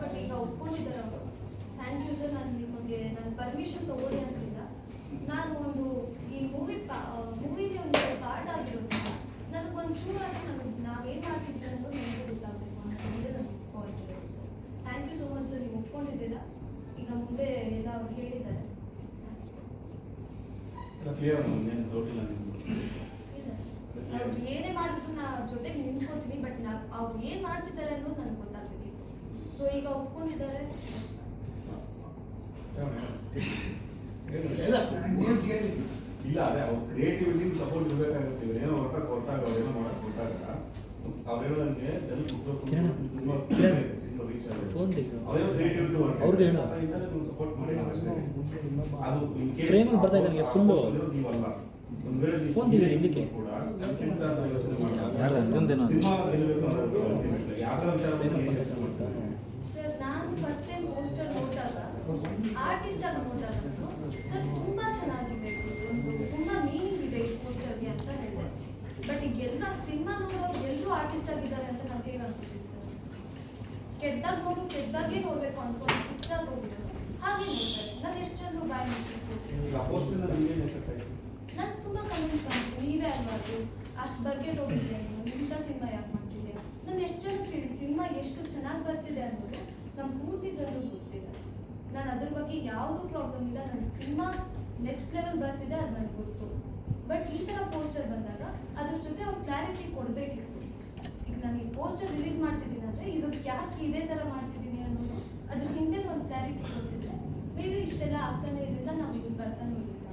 But ಈಗ ಒಪ್ಕೊಂಡಿದ್ದಾರೆ ಅವರು. Thank you sir ನಾನು ನಿಮಗೆ ನಾನು ಪರ್ಮಿಷನ್ ತಗೊಳ್ಳಿ ಅಂತಿಲ್ಲ. ನಾನು ಒಂದು ಈ ಮೂವಿ ಮೂವಿಗೆ ಒಂದು ಪಾರ್ಟ್ ಆಗಿರೋದ್ರಿಂದ ನನಗೊಂದು ಚೂರಾಗಿ ನನಗೆ ನಾವೇನು ಮಾಡ್ತಿದ್ದೆ ಅನ್ನೋದು ನನಗೆ ಗೊತ್ತಾಗಬೇಕು ಅನ್ನೋದೇ ನನ್ನ ಪಾಯಿಂಟ್ ಇರೋದು sir thank you so much sir ನೀವು ಒಪ್ಕೊಂಡಿದ್ದೀರಾ? ಈಗ ಮುಂದೆ ಎಲ್ಲ ಅವ್ರು ಹೇಳಿದ್ದಾರೆ ಏನು ಮಾಡಿದ್ರು ನಾ ಜೊತೆಗೆ ನಿಂತ್ಕೊತೀನಿ ಬಟ್ ನಾ ಅವ್ರು ಏನು ಮಾಡ್ತಿದ್ದಾರೆ ಅನ್ನೋದು ನನಗೆ ಸೊ ಈಗ ಒಪ್ಕೊಂಡಿದ್ದಾರೆ ಇಲ್ಲ ಅದೇ ಅವ್ರ ಕ್ರಿಯೇಟಿವಿಟಿ ಸಪೋರ್ಟ್ ಇರ್ಬೇಕಾಗುತ್ತೆ. ಏನೋ ಹೊರಟ ಕೊಟ್ಟಾಗ ಅವ್ರೇನೋ ಮಾಡಕ್ ಕೊಟ್ಟಾಗ ಅವ್ರೇಳಂಗೆ ನನಗೆ ಜನ ಅವ್ರಿಗೆ ಹೇಳು. ಅದು ಅಲ್ಲಿ ಬರ್ತಾ ಇದೆ ನನಗೆ ನೀವು ಫೋನ್ ತೆಗೀರಿ ಹಿಂದಕ್ಕೆ. ಕೂಡ ಕೆಟ್ಟ ಅಂತ ಯೋಚನೆ ಮಾಡಲ್ಲ. ಯಾರ್ದು ಅರ್ಜುನ್ದೇನೋ? ಸಿನಿಮಾ ಗೆಲ್ಲಬೇಕು ವಿಚಾರ ಬಗ್ಗೆ ಏನ್ ಯೋಚನೆ ಮಾಡ್ತಾರೆ ಸರ್ ನಾನು ಫಸ್ಟ್ ಟೈಮ್ ಪೋಸ್ಟರ್ ನೋಡಿದಾಗ ಆರ್ಟಿಸ್ಟ್ ಆಗಿ ನೋಡಿದಾಗ ಸರ್ ತುಂಬಾ ಚೆನ್ನಾಗಿದೆ. ಒಂದು ತುಂಬಾ ಮೀನಿಂಗ್ ಇದೆ ಈ ಪೋಸ್ಟರ್ಗೆ ಅಂತ ಹೇಳಿದೆ. ಬಟ್ ಈಗ ಎಲ್ಲ ಸಿನಿಮಾ ನೋಡೋರು ಎಲ್ಲರೂ ಆರ್ಟಿಸ್ಟ್ ಆಗಿದ್ದಾರೆ ಅಂತ ನಾವು ಹೇಗೆ ಅನ್ಸುತ್ತೆ ಸರ್ ಕೆಟ್ಟದಾಗ ನೋಡು ಕೆಟ್ಟದಾಗೆ ನೋಡ್ಬೇಕು ಅನ್ಕೊಂಡು ಫಿಕ್ಸ್ ಆಗಿ ಹಾಗೆ ನೋಡ್ತಾರೆ ನಾನು ಎಷ್ಟು ಜನರು ಬಾಯ್ ನಾನು ತುಂಬ ಕನ್ವಿನ್ಸ್ ಬಂತು ನೀವೇ ಆಗಬಾರ್ದು ಅಷ್ಟು ಬಗ್ಗೆ ನೋಡಿದ್ದೆ ನೀವು ಇಂಥ ಸಿನಿಮಾ ಯಾಕೆ ಮಾಡ್ತಿದ್ದೆ? ನಾನು ಎಷ್ಟು ಜನಕ್ಕೆ ಕೇಳಿ ಸಿನಿಮಾ ಎಷ್ಟು ಚೆನ್ನಾಗಿ ಬರ್ತಿದೆ ಅನ್ನೋದು ನಮ್ಮ ಪೂರ್ತಿ ಜನರು ಗೊತ್ತಿದೆ ನಾನು ಅದ್ರ ಬಗ್ಗೆ ಯಾವುದೂ ಪ್ರಾಬ್ಲಮ್ ಇಲ್ಲ ನನ್ನ ಸಿನಿಮಾ ನೆಕ್ಸ್ಟ್ ಲೆವೆಲ್ ಬರ್ತಿದೆ ಅದು ನನಗೆ ಗೊತ್ತು. ಬಟ್ ಈ ಥರ ಪೋಸ್ಟರ್ ಬಂದಾಗ ಅದ್ರ ಜೊತೆ ಅವ್ರು ಕ್ಲಾರಿಟಿ ಕೊಡಬೇಕಿತ್ತು. ಈಗ ನಾನು ಈ ಪೋಸ್ಟರ್ ರಿಲೀಸ್ ಮಾಡ್ತಿದ್ದೀನಿ ಅಂದರೆ ಇದಕ್ಕೆ ಯಾಕೆ ಇದೇ ಥರ ಮಾಡ್ತಿದ್ದೀನಿ ಅನ್ನೋದು ಅದ್ರ ಹಿಂದೆ ಒಂದು ಕ್ಲಾರಿಟಿ ಕೊಡ್ತಿದ್ರೆ ಮೇ ಬಿ ಇಷ್ಟೆಲ್ಲ ಆಗ್ತಾನೆ ಇರಲಿಲ್ಲ ನಾವು ಇಲ್ಲಿ ಬರ್ತಾನೆ ಇರಲಿಲ್ಲ